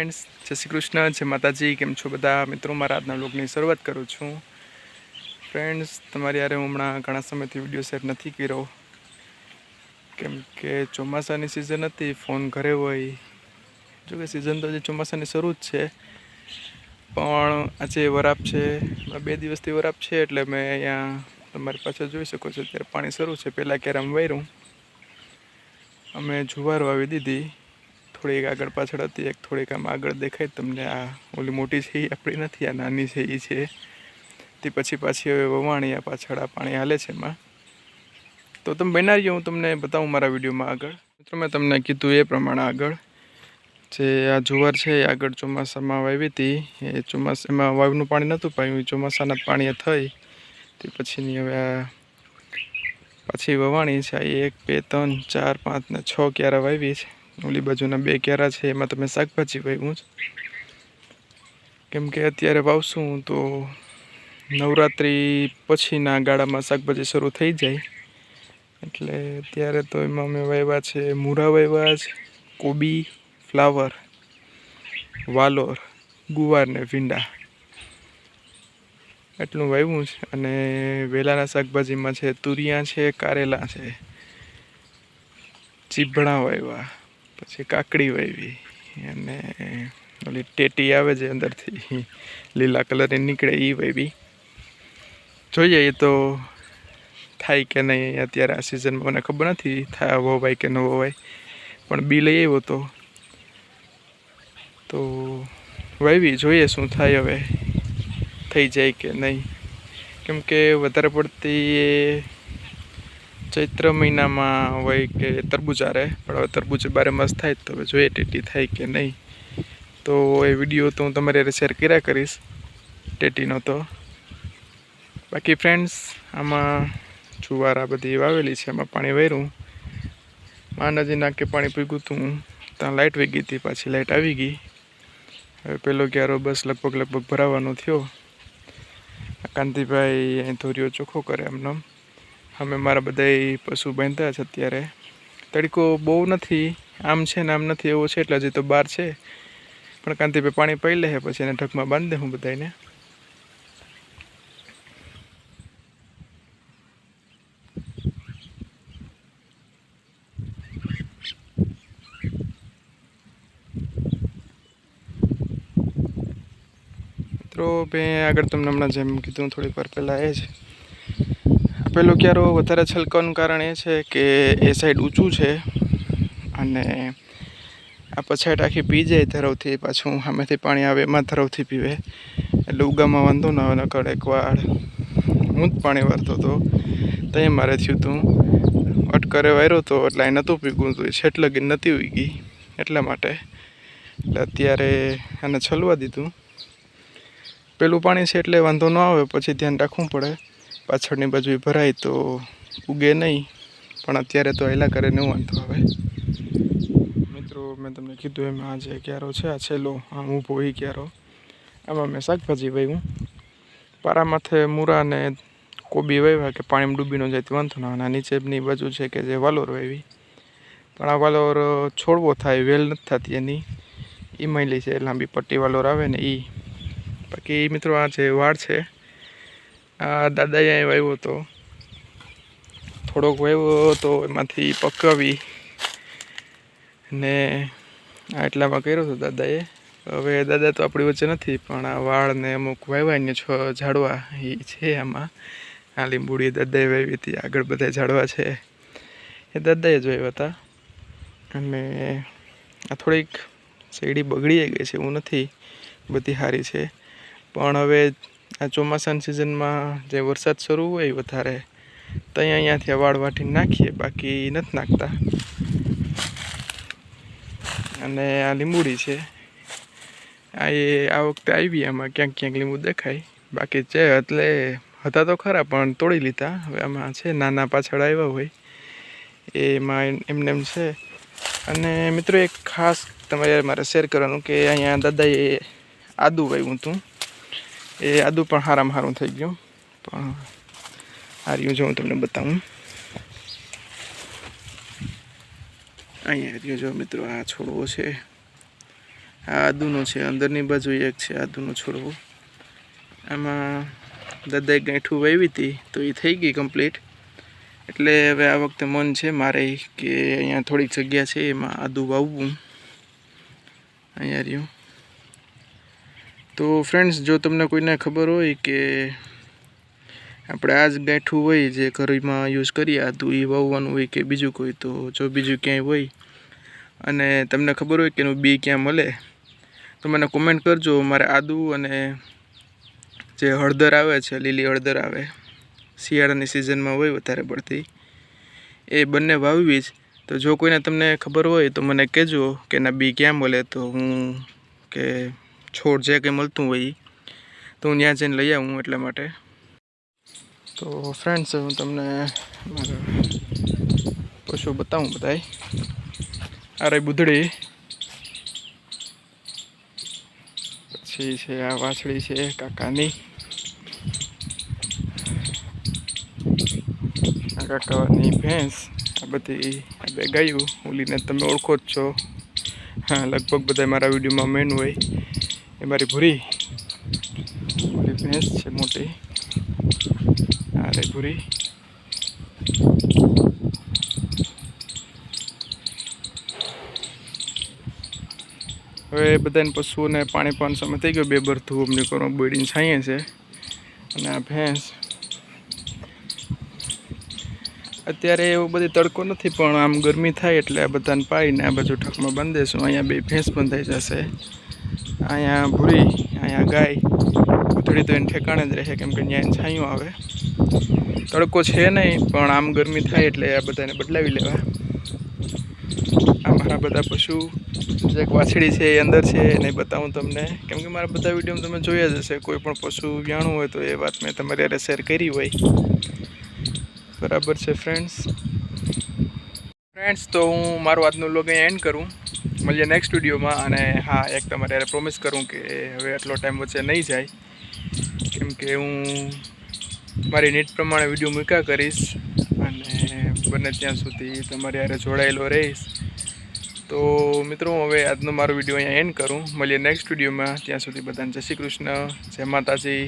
Friends, જય શ્રી કૃષ્ણ, જય માતાજી, કેમ છો બધા? મિત્રો, મારા આજના લોકની શરૂઆત કરું છું. ફ્રેન્ડ્સ, તમારી યારે હમણાં ઘણા સમયથી વીડિયો શેર નથી કર્યો. કેમ કે ચોમાસાની સિઝન હતી ફોન ઘરે હોય. જો કે સિઝન તો હજી ચોમાસાની શરૂ જ છે. પણ આજે વરાપ છે. બે દિવસથી વરાપ છે એટલે મેં અહીંયા તમારી પાછળ જોઈ શકો છો, અત્યારે પાણી શરૂ છે. પહેલાં ક્યારે અમે વાયરું અમે જુવાર વાવી દીધી. થોડીક આગળ પાછળ હતી, એક થોડીક આમ આગળ દેખાય તમને. આ ઓલી મોટી છે એ, આપણી નથી, આ નાની છે એ છે. તે પછી પાછી હવે વવાણી આ પાછળ આ પાણી હાલે છે એમાં. તો તમે બનાવીએ હું તમને બતાવું મારા વિડીયોમાં આગળ. મિત્રો, મેં તમને કીધું એ પ્રમાણે આગળ. જે આ જુવાર છે એ આગળ ચોમાસામાં વાવી હતી. એ ચોમાસા, એમાં વાવનું પાણી નહોતું પાયું, એ ચોમાસાના પાણીએ થઈ. તે પછીની હવે આ પાછી વવાણી છે, આ એક, બે, ત્રણ, ચાર, પાંચ ને છ ક્યારે વાવી છે. ઓલી બાજુના બે કેરા છે, એમાં તમે શાકભાજી વાવ્યું છે. કેમ કે અત્યારે વાવશું તો નવરાત્રિ પછીના ગાળામાં શાકભાજી શરૂ થઈ જાય. એટલે અત્યારે તો એમાં અમે વાવ્યા છે, મૂરા વાવ્યા છે, કોબી, ફ્લાવર, વાલોર, ગુવાર ને ભીંડા. એટલું વાવ્યું છે અને વેલાના શાકભાજીમાં છે તુરિયા છે, કારેલા છે ચીભણા વાવ્યા પછી કાકડી વાવી અને ઓલી ટેટી આવે છે અંદરથી, લીલા કલરની નીકળે એ વાવી. જોઈએ એ તો થાય કે નહીં અત્યારે આ સિઝનમાં મને ખબર નથી થાય વવાય કે ન વવાય પણ બી લઈ આવ્યો તો. તો વાવી, જોઈએ શું થાય હવે, થઈ જાય કે નહીં. કેમ કે વધારે પડતી એ ચૈત્ર મહિનામાં હોય કે તરબૂચ આરે, પણ હવે તરબૂચ બારે માસ થાય તો હવે જોઈએ ટેટી થાય કે નહીં. તો એ વીડિયો તો હું તમારી હારે શેર કર્યા કરીશ, ટેટીનો તો. બાકી ફ્રેન્ડ્સ આમાં જુવાર આ બધી વાવેલી છે એમાં પાણી વાર્યું માંડજી નાકે પાણી પીગું હતું ત્યાં લાઇટ વહી ગઈ હતી, પાછી લાઇટ આવી ગઈ. હવે પેલો ક્યારો બસ લગભગ લગભગ ભરાવાનો થયો. કાંતિભાઈ અહીં ધોરીઓ ચોખ્ખો કરે એમનો. અમે મારા બધા પશુ બાંધ્યા છે અત્યારે. તડકો બહુ નથી, આમ છે ને આમ નથી, એવો છે એટલે હજી તો બહાર છે. પણ કાંતિભાઈ પાણી પી લે પછી એને ઢગમાં બાંધી દે હું બધાને મિત્રો મેં આગળ તમને હમણાં જેમ કીધું થોડીક વાર પહેલાં એ જ. પેલો ક્યારો વધારે છલકવાનું કારણ એ છે કે એ સાઈડ ઊંચું છે અને આ પછાટ આખી પી જાય ધરવથી પાછું સામેથી પાણી આવે, એમાં ધરવથી પીવે. એટલે ઉગામાં વાંધો ના આવે નકળ એકવાર હું જ પાણી વારતો હતો. એ મારે થયું હતું અટકરે વાર્યો હતો એટલે એ નહોતું પીગું હતું છેટ લગી નહોતી ઉગી એટલા માટે. એટલે અત્યારે આને છલવા દીધું. પેલું પાણી છે એટલે વાંધો ન આવે, પછી ધ્યાન રાખવું પડે. પાછળની બાજુ ભરાય તો ઉગે નહીં. પણ અત્યારે તો હેલા કરે ને વાંધો આવે. મિત્રો, મેં તમને કીધું એમ, આ જે ક્યારો છે, આ છેલ્લો આમ ઊભો એ ક્યારો આમાં મેં શાકભાજી વાવ્યું પારા માથે મૂરા ને કોબી વાવ્યા કે પાણીમાં ડૂબી ન જાય તો વાંધો ના અને નીચેની બાજુ છે કે જે વાલોર વાવી પણ આ વાલોર છોડવો થાય, વેલ નથી થતી એની. એ મળી છે લાંબી પટ્ટી વાલોર આવે ને એ બાકી મિત્રો, આ જે વાળ છે આ દાદાએ અહીં વાવ્યો હતો. થોડોક વાવ્યો હતો, એમાંથી પકાવી ને આ એટલામાં કર્યો હતો દાદાએ. હવે દાદા તો આપણી વચ્ચે નથી, પણ આ વાળ ને અમુક વાવ્યા ને છ ઝાડવા એ છે આમાં. આ લીંબુડી દાદાએ વાવી હતી, આગળ બધા ઝાડવા છે. એ દાદાએ જ વાવ્યા હતા. અને આ થોડીક શેરડી બગડી ગઈ છે, એવું નથી, બધી સારી છે. પણ હવે આ ચોમાસાની સિઝનમાં જે વરસાદ શરૂ હોય વધારે ત્યાં અહીંયાથી આ વાળ વાટીને નાખીએ, બાકી નથી નાખતા. અને આ લીંબુડી છે. આ એ આ વખતે આવી આમાં ક્યાંક ક્યાંક લીંબુ દેખાય. બાકી છે એટલે હતા તો ખરા પણ તોડી લીધા. હવે આમાં છે નાના પાછળ આવ્યા હોય. એમાં, એમને એમ છે. અને મિત્રો એક ખાસ તમારે મારે શેર કરવાનું કે અહીંયા દાદાએ આદુ વાવ્યું હતું. એ આદુ પણ હારામાં હારું થઈ ગયું. પણ હાર્યું જો હું તમને બતાવું. અહીંયા હાર્યું જો મિત્રો, આ છોડવો છે. આ આદુનો છે, અંદરની બાજુ એક છે આદુનો છોડવો. આમાં દાદાએ ગાંઠું વાવી હતી, તો એ થઈ ગઈ કમ્પ્લીટ. એટલે હવે આ વખતે મન છે મારે કે અહીંયા થોડીક જગ્યા છે એમાં આદુ વાવવું. અહીંયા રહ્યું. તો ફ્રેન્ડ્સ જો તમને કોઈને ખબર હોય કે આપણે આ જ ગાંઠું હોય જે ઘરમાં યુઝ કરીએ આદું એ વાવવાનું હોય કે બીજું કોઈ, તો જો બીજું ક્યાંય હોય અને તમને ખબર હોય કે એનું બી ક્યાં મળે, તો મને કોમેન્ટ કરજો. મારે આદુ અને જે હળદર આવે છે, લીલી હળદર આવે, શિયાળાની સિઝનમાં હોય વધારે પડતી, એ બંને વાવવી જ. તો જો કોઈને તમને ખબર હોય તો મને કહેજો કે એના બી ક્યાં મળે, તો હું કે છોડ જે કંઈ મળતું હોય તો હું ત્યાં જઈને લઈ આવું એટલા માટે. તો ફ્રેન્ડ્સ હું તમને મારા પશુ બતાવું બધાય. રહી બુધડી. પછી છે આ વાછડી છે કાકાની. આ કાકાની ભેંસ, આ બધી બે ગાયું, ઓલીને તમે ઓળખો જ છો. હા, લગભગ બધા મારા વિડીયોમાં મેન હોય. એ મારી ભૂરી. ઓલી ભેંસ છે મોટી. અરે ભૂરી. હવે બધાને પશુઓને પાણી પાન સમય થઈ ગયો. બે બરથું અમને કરો બોડીને છાંયે છે. અને આ ભેંસ. અત્યારે એવો બધી તડકો નથી, પણ આમ ગરમી થાય એટલે આ બધાને પાઈને આ બાજુ ઠકમાં બાંધીશું અહીંયા બે ભેંસ બંધાઈ જશે. અહીંયા ભૂરી, અહીંયા ગાય. ઉથડી તો એને ઠેકાણે જ રહે, કેમ કે ત્યાં છાંયું આવે. તડકો છે નહીં, પણ આમ ગરમી થાય એટલે આ બધાને બદલાવી લેવા. આ મારા બધા પશુ, જે વાછડી છે એ અંદર છે, એને બતાવું તમને. કેમ કે મારા બધા વીડિયો તમે જોયા જ હશે, કોઈ પણ પશુ વ્યાણું હોય તો એ વાત મેં તમારી હારે શેર કરી હોય. બરાબર છે ફ્રેન્ડ્સ ફ્રેન્ડ્સ તો હું મારું આજનું લોગ અહીંયા એન્ડ કરું. મળીએ નેક્સ્ટ વિડીયોમાં અને હા, એક તમારે પ્રોમિસ કરું કે હવે આટલો ટાઈમ વચ્ચે નહીં જાય. કેમ કે હું મારી નીટ પ્રમાણે વીડિયો મૂક્યા કરીશ અને બને ત્યાં સુધી તમારી હારે જોડાયેલો રહીશ. તો મિત્રો, હવે આજનો મારો વીડિયો અહીંયા એન્ડ કરું. મળીએ નેક્સ્ટ વિડીયોમાં ત્યાં સુધી બધાને જય શ્રી કૃષ્ણ, જય માતાજી.